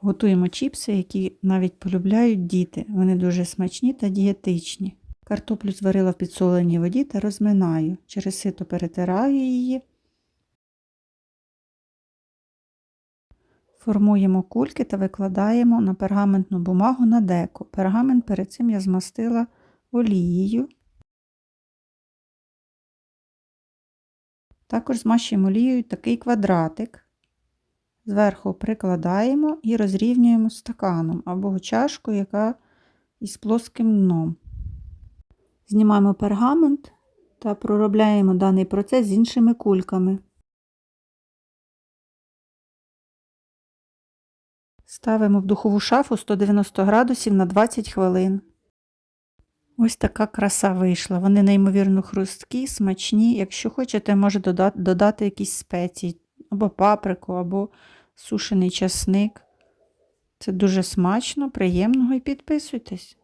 Готуємо чіпси, які навіть полюбляють діти. Вони дуже смачні та дієтичні. Картоплю зварила в підсоленій воді та розминаю. Через сито перетираю її. Формуємо кульки та викладаємо на пергаментну бумагу на деко. Пергамент перед цим я змастила олією. Також змащуємо олією такий квадратик. Зверху прикладаємо і розрівнюємо стаканом або чашкою, яка із плоским дном. Знімаємо пергамент та проробляємо даний процес з іншими кульками. Ставимо в духову шафу 190 градусів на 20 хвилин. Ось така краса вийшла. Вони неймовірно хрусткі, смачні. Якщо хочете, додати, додати якісь спеції, або паприку, або сушений часник. Це дуже смачно, приємного і підписуйтесь.